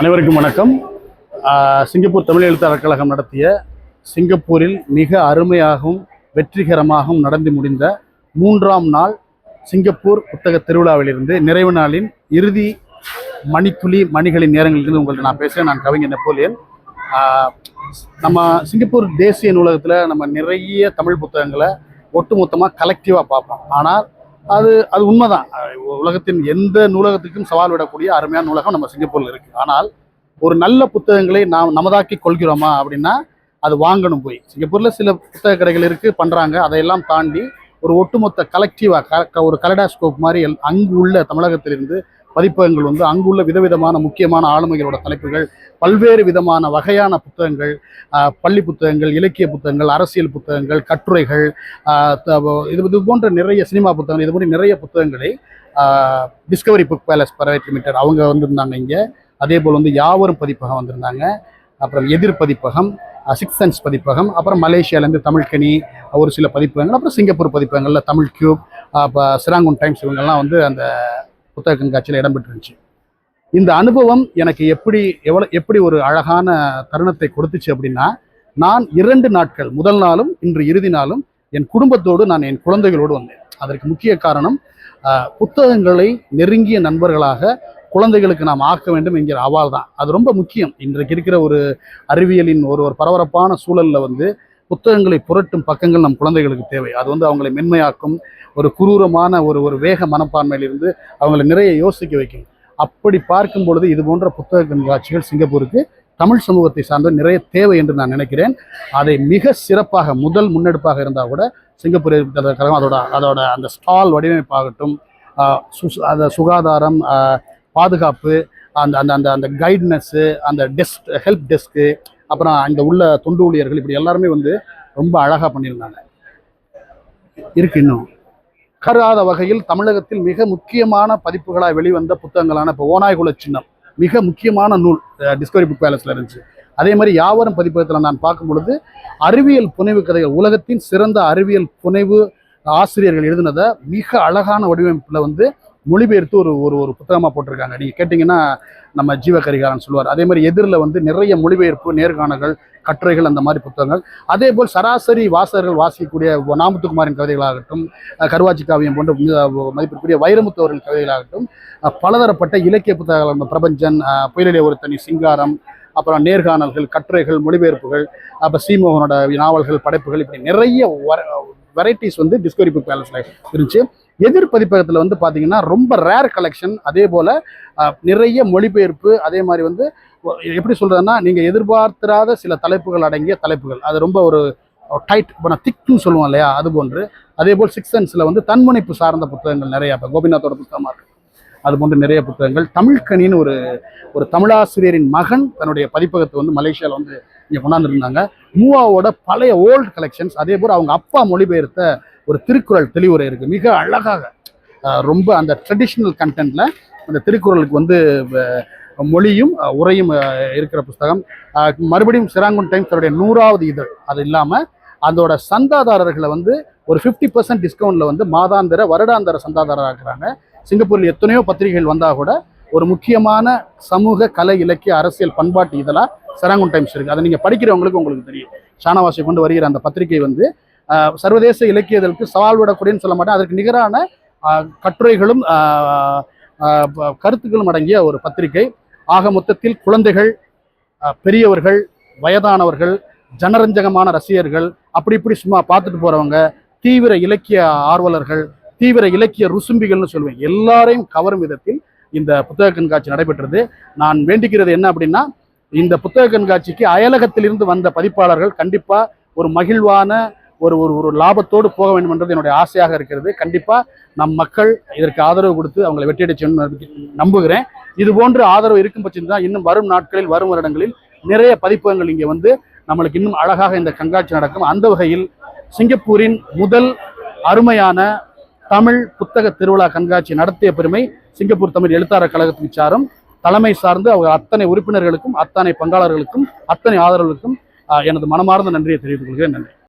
அனைவருக்கும் வணக்கம். சிங்கப்பூர் தமிழ் எழுத்தாளர் கழகம் நடத்திய சிங்கப்பூரில் மிக அருமையாகவும் வெற்றிகரமாகவும் நடந்து முடிந்த மூன்றாம் நாள் சிங்கப்பூர் புத்தக திருவிழாவிலிருந்து நிறைவு நாளின் இறுதி மணித்துளி மணிகளின் நேரங்களிலிருந்து உங்கள்கிட்ட நான் பேசுகிறேன் நான் கவிஞர் நெப்போலியன். நம்ம சிங்கப்பூர் தேசிய நூலகத்தில் நம்ம நிறைய தமிழ் புத்தகங்களை ஒட்டுமொத்தமாக கலெக்டிவாக பார்ப்போம். ஆனால் அது அது உண்மைதான். உலகத்தின் எந்த நூலகத்துக்கும் சவால் விடக்கூடிய அருமையான நூலகம் நம்ம சிங்கப்பூரில் இருக்குது ஆனால் ஒரு நல்ல புத்தகங்களை நாம் நமதாக்கி கொள்கிறோமா அப்படின்னா அது வாங்கணும் போய். சிங்கப்பூரில் சில புத்தக கடைகள் இருக்குது பண்ணுறாங்க அதையெல்லாம் தாண்டி ஒரு ஒட்டுமொத்த கலெக்டிவாக ஒரு கலடாஸ்கோப் மாதிரி எல்- அங்கு உள்ள தமிழகத்திலிருந்து பதிப்பகங்கள் வந்து அங்குள்ள விதவிதமான முக்கியமான ஆளுமைகளோட தலைப்புகள் பல்வேறு விதமான வகையான புத்தகங்கள் பள்ளி புத்தகங்கள் இலக்கிய புத்தகங்கள் அரசியல் புத்தகங்கள் கட்டுரைகள் இது இது போன்ற நிறைய சினிமா புத்தகங்கள் இது போன்ற நிறைய புத்தகங்களை discovery book palace private limited அவங்க வந்திருந்தாங்க இங்கே. அதே போல் வந்து யாவரும் பதிப்பகம் வந்திருந்தாங்க. அப்புறம் எதிர் பதிப்பகம் சிக்ஸ் சென்ஸ் பதிப்பகம் அப்புறம் மலேசியாவிலேருந்து தமிழ்கனி ஒரு சில பதிப்பகங்கள் அப்புறம் சிங்கப்பூர் பதிப்பகங்களில் தமிழ் கியூப் இப்போ சிராங்குன் டைம்ஸ் இவங்கெல்லாம் வந்து அந்த புத்தக கண்காட்சியில் இடம்பெற்றுருந்துச்சு இந்த அனுபவம் எனக்கு எப்படி எவ்வளோ எப்படி ஒரு அழகான தருணத்தை கொடுத்துச்சு அப்படின்னா நான் இரண்டு நாட்கள் முதல் நாளும் இன்று இறுதி நாளும் என் குடும்பத்தோடு நான் என் குழந்தைகளோடு வந்தேன். அதற்கு முக்கிய காரணம் புத்தகங்களை நெருங்கிய நண்பர்களாக குழந்தைகளுக்கு நாம் ஆக்க வேண்டும் என்கிற அவால் தான் அது ரொம்ப முக்கியம். இன்றைக்கு இருக்கிற ஒரு அறிவியலின் ஒரு ஒரு பரபரப்பான சூழலில் வந்து புத்தகங்களை புரட்டும் பக்கங்கள் நம் குழந்தைகளுக்கு தேவை. அது வந்து அவங்களை மென்மையாக்கும் ஒரு குரூரமான ஒரு ஒரு வேக மனப்பான்மையிலிருந்து அவங்களை நிறைய யோசிக்க வைக்கும். அப்படி பார்க்கும் பொழுது இது போன்ற புத்தக கண்காட்சிகள் சிங்கப்பூருக்கு தமிழ் சமூகத்தை சார்ந்த நிறைய தேவை என்று நான் நினைக்கிறேன். அதை மிக சிறப்பாக முதல் முன்னெடுப்பாக இருந்தால் கூட சிங்கப்பூர் கழகம் அதோட அதோட அந்த ஸ்டால் வடிவமைப்பாகட்டும் சு- அந்த சுகாதாரம் பாதுகாப்பு அந்த அந்த அந்த அந்த கைட்னஸ்ஸு அந்த டெஸ்க் ஹெல்ப் டெஸ்க்கு அப்புறம் அங்கே உள்ள தொண்டு ஊழியர்கள் இப்படி எல்லாருமே வந்து ரொம்ப அழகாக பண்ணியிருந்தாங்க. இருக்கு இன்னும். கருதாத வகையில் தமிழகத்தில் மிக முக்கியமான பதிப்புகளாக வெளிவந்த புத்தகங்களான இப்போ ஓநாய்குல சின்னம். மிக முக்கியமான நூல் டிஸ்கவரி புக் பேலஸில் இருந்துச்சு. அதே மாதிரி யாவரும் பதிப்பகத்தில் நான் பார்க்கும் பொழுது அறிவியல் புனைவு கதைகள் உலகத்தின் சிறந்த அறிவியல் புனைவு ஆசிரியர்கள் எழுதினதை மிக அழகான வடிவமைப்பில் வந்து மொழிபெயர்த்து ஒரு ஒரு ஒரு புத்தகமாக போட்டிருக்காங்க. நீங்கள் கேட்டிங்கன்னா நம்ம ஜீவகரிகாரன் சொல்லுவார். அதே மாதிரி எதிரில் வந்து நிறைய மொழிபெயர்ப்பு நேர்காணல்கள் கட்டுரைகள் அந்த மாதிரி புத்தகங்கள். அதே போல் சராசரி வாசகர்கள் வாசிக்கக்கூடிய நாமத்துக்குமாரின் கவிதைகளாகட்டும் கருவாச்சி காவியம் போன்ற மதிப்பிற்குரிய வைரமுத்து அவர்களின் கவிதைகளாகட்டும் பலதரப்பட்ட இலக்கிய புத்தகங்கள் நம்ம பிரபஞ்சன் புயலிலே ஒரு தனி சிங்காரம் அப்புறம் நேர்காணல்கள் கட்டுரைகள் மொழிபெயர்ப்புகள் அப்போ சீமோகனோட நாவல்கள் படைப்புகள் இப்படி நிறைய வெரைட்டிஸ் வந்து டிஸ்கவரி புக் பேலஸில் இருந்துச்சு. எதிர் பதிப்பகத்தில் வந்து பார்த்தீங்கன்னா ரொம்ப ரேர் கலெக்ஷன் அதே போல் நிறைய மொழிபெயர்ப்பு அதே மாதிரி வந்து எப்படி சொல்கிறதுன்னா நீங்கள் எதிர்பார்த்திராத சில தலைப்புகள் அடங்கிய தலைப்புகள். அது ரொம்ப ஒரு டைட் இப்போ நான் திக்குன்னு சொல்லுவோம் இல்லையா அது போன்று. அதே போல் சிக்ஸ் சென்ஸில் வந்து தன்முனைப்பு சார்ந்த புத்தகங்கள் நிறையா இப்போ கோபிநாத்தோட புத்தகமாக இருக்குது அது போன்று நிறைய புத்தகங்கள். தமிழ்கனின்னு ஒரு ஒரு தமிழாசிரியரின் மகன் தன்னுடைய பதிப்பகத்தை வந்து மலேசியாவில் வந்து இங்கே கொண்டாந்துருந்தாங்க. மூவாவோட பழைய ஓல்டு கலெக்ஷன்ஸ் அதே போல் அவங்க அப்பா மொழிபெயர்த்த ஒரு திருக்குறள் தெளிவுரை இருக்குது மிக அழகாக ரொம்ப அந்த ட்ரெடிஷ்னல் கண்டென்ட்ல அந்த திருக்குறளுக்கு வந்து மொழியும் உரையும் இருக்கிற புஸ்தகம். மறுபடியும் சிராங்குன் டைம்ஸ் தன்னுடைய நூறாவது இதழ். அது இல்லாமல் அதோட சந்தாதாரர்களை வந்து ஒரு ஃபிஃப்டி பர்சன்ட் டிஸ்கவுண்ட்ல வந்து மாதாந்திர வருடாந்திர சந்தாதாரர் ஆக்குறாங்க சிங்கப்பூரில் எத்தனையோ பத்திரிகைகள் வந்தால் கூட ஒரு முக்கியமான சமூக கலை இலக்கிய அரசியல் பண்பாட்டு இதெல்லாம் செராங்குன் டைம்ஸ் இருக்குது அதை நீங்கள் படிக்கிறவங்களுக்கு உங்களுக்கு தெரியும். ஷானவாசை கொண்டு வருகிற அந்த பத்திரிகை வந்து சர்வதேச இலக்கியத்திற்கு சவால் விடக்கூடியன்னு சொல்ல மாட்டேன். அதற்கு நிகரான கட்டுரைகளும் கருத்துக்களும் அடங்கிய ஒரு பத்திரிகை. ஆக மொத்தத்தில் குழந்தைகள் பெரியவர்கள் வயதானவர்கள் ஜனரஞ்சகமான ரசிகர்கள் அப்படி இப்படி சும்மா பார்த்துட்டு போகிறவங்க தீவிர இலக்கிய ஆர்வலர்கள் தீவிர இலக்கிய ருசும்பிகள்னு சொல்லுவேன். எல்லாரையும் கவரும் விதத்தில் இந்த புத்தக கண்காட்சி நடைபெற்றது. நான் வேண்டிக்கிறது என்ன அப்படின்னா இந்த புத்தக கண்காட்சிக்கு அயலகத்திலிருந்து வந்த பதிப்பாளர்கள் கண்டிப்பாக ஒரு மகிழ்வான ஒரு ஒரு ஒரு லாபத்தோடு போக வேண்டும் என்றது என்னுடைய ஆசையாக இருக்கிறது. கண்டிப்பாக நம் மக்கள் இதற்கு ஆதரவு கொடுத்து அவங்களை வெற்றியடைச்சு நம்புகிறேன். இது போன்று ஆதரவு இருக்கும் பட்சம் தான் இன்னும் வரும் நாட்களில் வரும் வருடங்களில் நிறைய பதிப்பகங்கள் இங்கே வந்து நம்மளுக்கு இன்னும் அழகாக இந்த கண்காட்சி நடக்கும். அந்த வகையில் சிங்கப்பூரின் முதல் அருமையான தமிழ் புத்தக திருவிழா கண்காட்சி நடத்திய பெருமை சிங்கப்பூர் தமிழ் எழுத்தாளர் கழகத்தின் சாரும் தலைமை சார்ந்து அவர் அத்தனை உறுப்பினர்களுக்கும் அத்தனை பங்காளர்களுக்கும் அத்தனை ஆதரவுகளுக்கும் எனது மனமார்ந்த நன்றியை தெரிவித்துக் கொள்கிறேன். நன்றி.